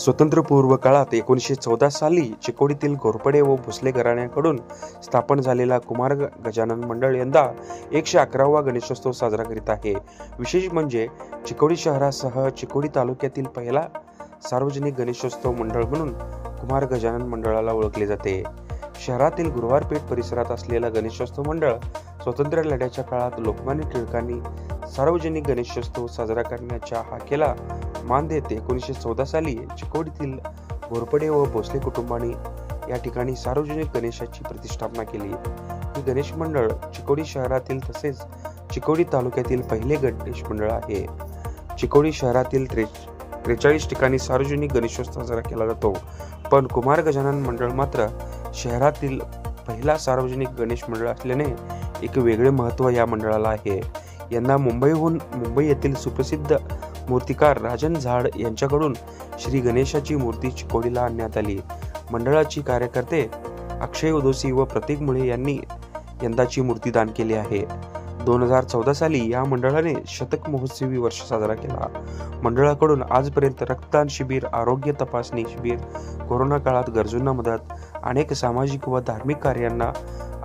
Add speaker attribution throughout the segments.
Speaker 1: स्वतंत्रपूर्व काळात एकोणीसशे चौदा साली चिकोडीतील घोरपडे व भोसले घराण्याकडून स्थापन झालेला कुमार गजानन मंडळ यंदा एकशे अकरावा गणेशोत्सव साजरा करीत आहे. विशेष म्हणजे चिकोडी शहरासह चिकोडी तालुक्यातील पहिला सार्वजनिक गणेशोत्सव मंडळ म्हणून कुमार गजानन मंडळाला ओळखले जाते. शहरातील गुरुवारपेठ परिसरात असलेलं गणेशोत्सव मंडळ स्वतंत्र लढ्याच्या काळात लोकमान्य टिळकांनी सार्वजनिक गणेशोत्सव साजरा करण्याच्या हाकेला मान देत एकोणीसशे चौदा साली चिकोडीतील घोरपडे व भोसले कुटुंबाने या ठिकाणी सार्वजनिक गणेशाची प्रतिष्ठापना केली. ही गणेश मंडळ चिकोडी शहरातील तसेच चिकोडी तालुक्यातील पहिले गणेश मंडळ आहे. चिकोडी शहरातील त्रे त्रेचाळीस ठिकाणी सार्वजनिक गणेशोत्सव साजरा केला जातो. पण कुमार गजानन मंडळ मात्र शहरातील पहिला सार्वजनिक गणेश मंडळ असल्याने एक वेगळे महत्त्व या मंडळाला आहे. यंदा मुंबईहून मुंबई येथील सुप्रसिद्ध मूर्तिकार राजन झाड यांच्याकडून श्री गणेशाची मूर्ती चिकोडीला आणण्यात आली. मंडळाची कार्यकर्ते अक्षय उदोसी व प्रतीक मुळे यांनी यंदाची मूर्ती दान केली आहे. दोन हजार चौदा साली या मंडळाने शतक महोत्सवी वर्ष साजरा केला. मंडळाकडून आजपर्यंत रक्तदान शिबिर आरोग्य तपासणी शिबिर कोरोना काळात गरजूंना मदत अनेक सामाजिक व धार्मिक कार्यांना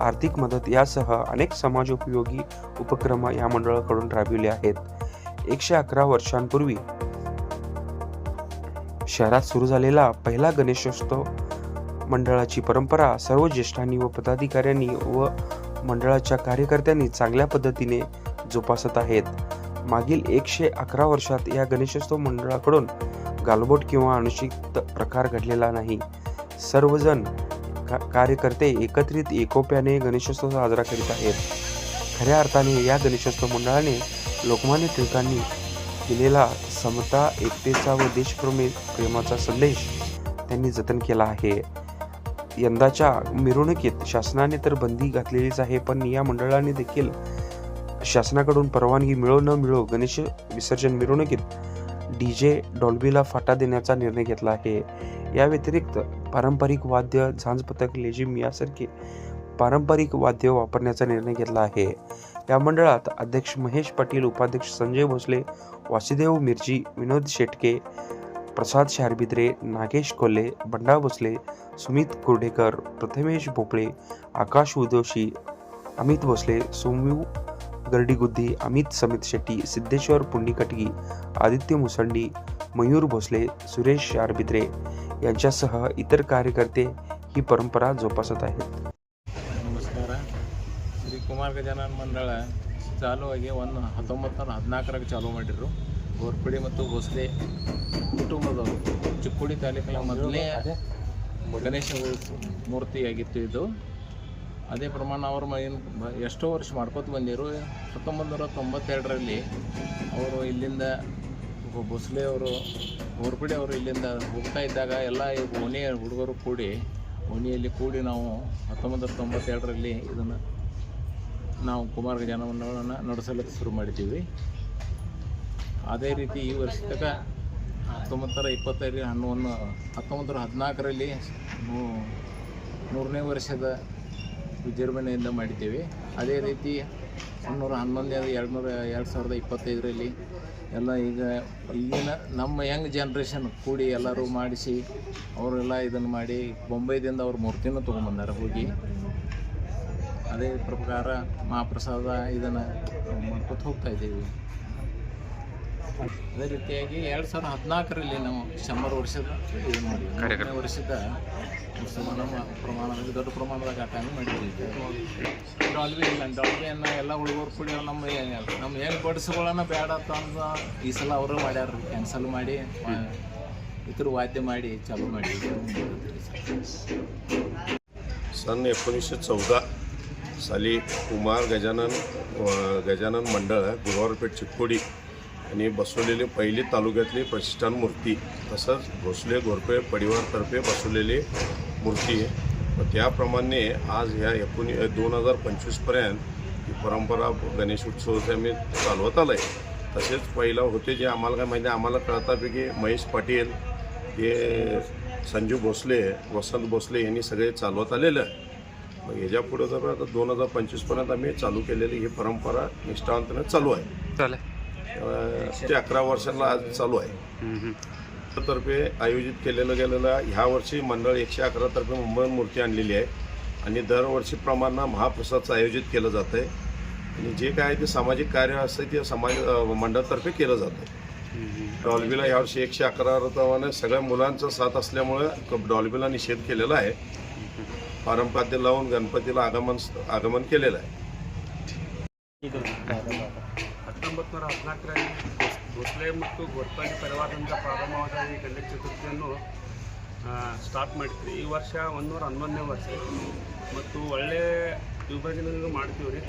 Speaker 1: आर्थिक मदत यासह अनेक समाजोपयोगी उपक्रम या मंडळाकडून राबविले आहेत. एकशे अकरा वर्षांपूर्वी शहरात सुरू झालेला पहिला गणेशोत्सव मंडळाची परंपरा सर्व ज्येष्ठांनी व पदाधिकाऱ्यांनी व मंडळाच्या कार्यकर्त्यांनी चांगल्या पद्धतीने जोपासत आहेत. मागील एकशे अकरा वर्षात या गणेशोत्सव मंडळाकडून गालबोट किंवा अनुचित प्रकार घडलेला नाही. सर्वजण का- कार्यकर्ते एकत्रित एकोप्याने गणेशोत्सव साजरा करीत आहेत. खऱ्या अर्थाने या गणेशोत्सव मंडळाने लोकमान्य टिळकांनी दिलेला समता एकतेचा व देशप्रेमी प्रेमाचा संदेश त्यांनी जतन केला आहे. यंदाच्या मिरवणुकीत शासनाने तर बंदी घातलेलीच आहे पण या मंडळाने देखील शासनाकडून परवानगी मिळो न मिळो गणेश विसर्जन मिरवणुकीत डी जे डॉल्बीला फाटा देण्याचा निर्णय घेतला आहे. या व्यतिरिक्त पारंपरिक वाद्य झांज पथक लेझिम यासारखे पारंपरिक वाद्य वापरण्याचा निर्णय घेतला आहे. या मंडळात अध्यक्ष महेश पाटील उपाध्यक्ष संजय भोसले वासुदेव मिरजी विनोद शेटके प्रसाद शारबिद्रे नागेश कोल्हे बंडा भोसले सुमित कुर्डेकर प्रथमेश भोपळे आकाश उदोशी अमित भोसले सोमू गर्डीगुद्दी अमित समित शेट्टी सिद्धेश्वर पुंडिकटगी आदित्य मुसंडी मयूर भोसले सुरेश शारबिद्रे यांच्यासह इतर कार्यकर्ते ही परंपरा जोपासत आहेत.
Speaker 2: ಶ್ರೀ ಕುಮಾರ್ ಗಜಾನನ ಮಂಡಳ ಚಾಲೂ ಆಗಿ ಒಂದು ಹತ್ತೊಂಬತ್ತು ನೂರ ಹದಿನಾಲ್ಕರಾಗ ಚಾಲೂ ಮಾಡಿದ್ರು. ಗೋರ್ಪಡಿ ಮತ್ತು ಭೋಸ್ಲೆ ಕುಟುಂಬದವರು. ಚಿಕ್ಕುಡಿ ತಾಲೂಕಿನ ಮೊದಲೇ ಗಣೇಶ ಮೂರ್ತಿಯಾಗಿತ್ತು ಇದು. ಅದೇ ಪ್ರಮಾಣ ಅವರು ಏನು ಎಷ್ಟೋ ವರ್ಷ ಮಾಡ್ಕೊತ ಬಂದಿರು. ಹತ್ತೊಂಬತ್ತು ನೂರ ತೊಂಬತ್ತೆರಡರಲ್ಲಿ ಅವರು ಇಲ್ಲಿಂದ ಭೋಸ್ಲೆಯವರು ಗೋರ್ಪುಡಿ ಅವರು ಇಲ್ಲಿಂದ ಹೋಗ್ತಾ ಇದ್ದಾಗ ಎಲ್ಲ ಓಣಿಯ ಓಣಿ ಹುಡುಗರು ಕೂಡಿ ಓಣಿಯಲ್ಲಿ ಕೂಡಿ ನಾವು ಹತ್ತೊಂಬತ್ತು ನೂರ ತೊಂಬತ್ತೆರಡರಲ್ಲಿ ಇದನ್ನು ನಾವು ಕುಮಾರ ಗಜಾನವನ್ನು ನಡೆಸಲು ಶುರು ಮಾಡಿದ್ದೀವಿ. ಅದೇ ರೀತಿ ಈ ವರ್ಷದಾಗ ಹತ್ತೊಂಬತ್ತರ ಇಪ್ಪತ್ತೈದು ಹನ್ನೊಂದು ಹತ್ತೊಂಬತ್ತರ ಹದಿನಾಲ್ಕರಲ್ಲಿ ಮೂರನೇ ವರ್ಷದ ವಿಜೃಂಭಣೆಯಿಂದ ಮಾಡಿದ್ದೇವೆ. ಅದೇ ರೀತಿ ಮುನ್ನೂರ ಹನ್ನೊಂದು ಎರಡು ನೂರ ಎರಡು ಸಾವಿರದ ಇಪ್ಪತ್ತೈದರಲ್ಲಿ ಎಲ್ಲ ಈಗ ಈಗಿನ ನಮ್ಮ ಯಂಗ್ ಜನ್ರೇಷನ್ ಕೂಡಿ ಎಲ್ಲರೂ ಮಾಡಿಸಿ ಅವರೆಲ್ಲ ಇದನ್ನು ಮಾಡಿ, ಬೊಂಬೈದಿಂದ ಅವ್ರ ಮೂರ್ತಿನೂ ತೊಗೊಂಡ್ಬಂದಾರೆ ಹೋಗಿ. ಅದೇ ಪ್ರಕಾರ ಮಹಾಪ್ರಸಾದ ಇದನ್ನು ಮಾಡ್ಕೊತ ಹೋಗ್ತಾ ಇದ್ದೀವಿ ಅದೇ ರೀತಿಯಾಗಿ ಎರಡು ಸಾವಿರದ ಹದಿನಾಲ್ಕರಲ್ಲಿ ನಾವು ಶಂಬರ್ ವರ್ಷದ ಇದು ಮಾಡಿ ಮೂರನೇ ವರ್ಷದ ಉತ್ಸವ ನಮ್ಮ ಪ್ರಮಾಣದಲ್ಲಿ ದೊಡ್ಡ ಪ್ರಮಾಣದಾಗ ಆಟವನ್ನು ಮಾಡಿದ್ದೀವಿ ಡಾಲ್ಬಿ ಇಲ್ಲ ಡಾಲ್ಬಿಯನ್ನು ಎಲ್ಲ ಹುಡುಗರು ಕೂಡಿ ನಮ್ಮ ಏ- ನಮ್ಮ ಏನು ಬಡಿಸ್ಗಳನ್ನ ಬೇಡ ಅಂತ ಈ ಸಲ ಅವರು ಮಾಡ್ಯಾರ ಕ್ಯಾನ್ಸಲ್ ಮಾಡಿ ಆ, ಇತರ ವಾದ್ಯ ಮಾಡಿ ಚಾಲೂ ಮಾಡಿದ್ದೀವಿ
Speaker 3: सन एकोणीसशे चौदा साली कुमार गजानन गजानन मंडळ गुरुवारपेठ चिकोडी यांनी बसवलेली पहिली तालुक्यातली प्रतिष्ठान मूर्ती तसंच भोसले घोरपे परिवारतर्फे बसवलेली मूर्ती आहे. त्याप्रमाणे आज ह्या एकोणी दोन हजार पंचवीसपर्यंत ही परंपरा गणेश उत्सवाची आम्ही चालवत आलं आहे तसेच पहिला होते जे आम्हाला काय माहिती आहे, आम्हाला कळतापैकी महेश पाटील हे संजू भोसले वसंत भोसले यांनी सगळे चालवत आलेलं. आहे मग ह्याच्या पुढे जर आता दोन हजार पंचवीसपर्यंत आम्ही चालू केलेली ही परंपरा निष्ठावंताने चालू आहे.
Speaker 1: चालेल.
Speaker 3: ते अकरा वर्षाला आज चालू आहे. तर्फे आयोजित केलेलं गेलेलं ह्या वर्षी मंडळ एकशे अकरा तर्फे मुंबईहून मूर्ती आणलेली आहे. आणि दरवर्षीप्रमाणे महाप्रसादचं आयोजित केलं जातं आहे आणि जे काय आहे ते सामाजिक कार्य असतं ते समाज मंडळातर्फे केलं जातं आहे डॉल्बीला यावर्षी एकशे अकरा रथावाने सगळ्या मुलांचा साथ असल्यामुळे डॉल्बीला निषेध केलेला आहे. पारंपाद्य लावून गणपतीला आगमन आगमन केलेलं आहे
Speaker 4: ಹತ್ತೊಂಬತ್ತು ನೂರ ಹದಿನಾಲ್ಕರಲ್ಲಿ ಭೋಸ್ಲೆ ಮತ್ತು ಗೋರ್ಪಾಡಿ ಪರಿವಾರದಿಂದ ಪ್ರಾರಂಭವಾದ ಈ ಗಣೇಶ ಚತುರ್ಥಿಯನ್ನು ಸ್ಟಾರ್ಟ್ ಮಾಡಿದ್ವಿ ಈ ವರ್ಷ ಒಂದೂರ ಹನ್ನೊಂದನೇ ವರ್ಷ ಮತ್ತು ಒಳ್ಳೆಯ ವಿಭಜನೆಯನ್ನು ಮಾಡ್ತೀವಿ ರೀ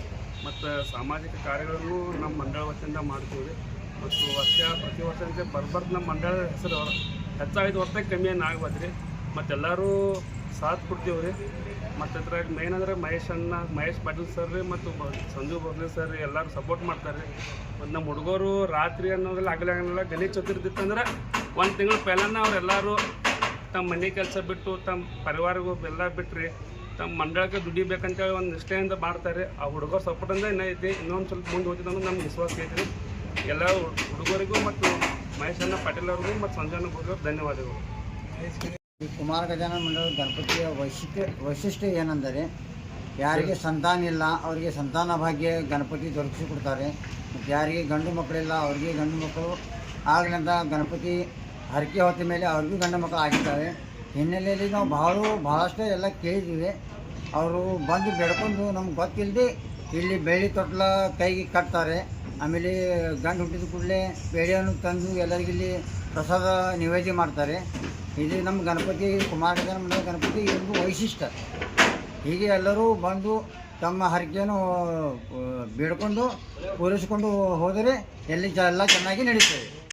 Speaker 4: ಮತ್ತು ಸಾಮಾಜಿಕ ಕಾರ್ಯಗಳನ್ನು ನಮ್ಮ ಮಂಡಳ ವತಿಯಿಂದ ಮಾಡ್ತೀವಿ ರೀ ಮತ್ತು ವರ್ಷ ಪ್ರತಿ ವರ್ಷ ಅಂತ ಬರ್ಬರ್ದು ನಮ್ಮ ಮಂಡಳದ ಹೆಸರು ಹೆಚ್ಚಾಗಿದ್ದು ಹೊರತಾಗಿ ಕಮ್ಮಿ ಏನು ಆಗ್ಬೋದು ರೀ ಮತ್ತೆಲ್ಲರೂ ಸಾಥ್ ಕೊಡ್ತೀವಿ ರೀ ಮತ್ತು ಅದ್ರಾಗ ಮೇನ್ ಅಂದ್ರೆ ಮಹೇಶ್ ಅಣ್ಣ, ಮಹೇಶ್ ಪಾಟೀಲ್ ಸರ್ ರೀ ಮತ್ತು ಸಂಜು ಬರ್ಲಿ ಸರ್ ರೀ, ಎಲ್ಲರೂ ಸಪೋರ್ಟ್ ಮಾಡ್ತಾರೆ ರೀ. ಮತ್ತು ನಮ್ಮ ಹುಡುಗರು ರಾತ್ರಿ ಅನ್ನೋದ್ರಲ್ಲಿ ಆಗಲೇ ಆಗಲ್ಲ, ಗಣೇಶ ಚತುರ್ಥಿ ಇತ್ತಂದ್ರೆ ಒಂದು ತಿಂಗಳು ಪೆಹಲನ ಅವರೆಲ್ಲರೂ ತಮ್ಮ ಮನೆ ಕೆಲಸ ಬಿಟ್ಟು ತಮ್ಮ ಪರಿವಾರಗೂ ಎಲ್ಲ ಬಿಟ್ರಿ ತಮ್ಮ ಮಂಡಳಕ್ಕೆ ದುಡಿಬೇಕಂತೇಳಿ ಒಂದು ನಿಷ್ಠೆಯಿಂದ ಮಾಡ್ತಾರೆ ಆ ಹುಡುಗರ ಸಪೋರ್ಟಿಂದ ಇನ್ನೂ ಐತಿ, ಇನ್ನೊಂದು ಸ್ವಲ್ಪ ಮುಂದೆ ಹೋಗ್ತಿದ್ದು ಅಂದ್ರೆ ನಮ್ಗೆ ವಿಶ್ವಾಸ ಐತಿ ಎಲ್ಲ ಹುಡುಗರಿಗೂ ಮತ್ತು ಮಹೇಶ್ ಅಣ್ಣ ಪಾಟೀಲ್ ಅವ್ರಿಗೂ ಮತ್ತು ಸಂಜಯ್ ಅಣ್ಣ ಧನ್ಯವಾದಗಳು.
Speaker 5: ಈ ಕುಮಾರ ಗಜಾನ ಮಂಡಳ ಗಣಪತಿಯ ವೈಶಿಷ್ಟ್ಯ ವೈಶಿಷ್ಟ್ಯ ಏನೆಂದರೆ, ಯಾರಿಗೆ ಸಂತಾನ ಇಲ್ಲ, ಅವರಿಗೆ ಸಂತಾನ ಭಾಗ್ಯ ಗಣಪತಿ ದೊರಕಿಸಿಕೊಡ್ತಾರೆ ಮತ್ತು ಯಾರಿಗೆ ಗಂಡು ಮಕ್ಕಳಿಲ್ಲ ಅವರಿಗೆ ಗಂಡು ಮಕ್ಕಳು ಆಗಲಿಂದ ಗಣಪತಿ ಹರಕೆ ಹೊತ್ತ ಮೇಲೆ ಅವ್ರಿಗೂ ಗಂಡು ಮಕ್ಕಳು ಆಗಿದ್ದಾವೆ ಹಿನ್ನೆಲೆಯಲ್ಲಿ ನಾವು ಭಾಳ ಭಾಳಷ್ಟು ಎಲ್ಲ ಕೇಳಿದ್ದೀವಿ. ಅವರು ಬಂದು ಬೆಳ್ಕೊಂಡು ನಮ್ಗೆ ಗೊತ್ತಿಲ್ಲದೆ ಇಲ್ಲಿ ಬೆಳ್ಳಿ ತೊಟ್ಲ ಕೈಗೆ ಕಟ್ತಾರೆ. ಆಮೇಲೆ ಗಂಡು ಹುಟ್ಟಿದ ಕೂಡಲೇ ಬೇಳೆಯನ್ನು ತಂದು ಎಲ್ಲರಿಗಿಲ್ಲಿ ಪ್ರಸಾದ ನಿವೇದ್ಯ ಮಾಡ್ತಾರೆ. ಇದು ನಮ್ಮ ಗಣಪತಿ ಕುಮಾರ ಮಂಡಲ ಗಣಪತಿ ಇದೊಂದು ವೈಶಿಷ್ಟ್ಯ. ಹೀಗೆ ಎಲ್ಲರೂ ಬಂದು ತಮ್ಮ ಹರಕೆಯನ್ನು ಬೇಡ್ಕೊಂಡು ಪೂರೈಸಿಕೊಂಡು ಹೋದರೆ ಎಲ್ಲಿ ಎಲ್ಲ ಚೆನ್ನಾಗಿ ನಡೀತದೆ.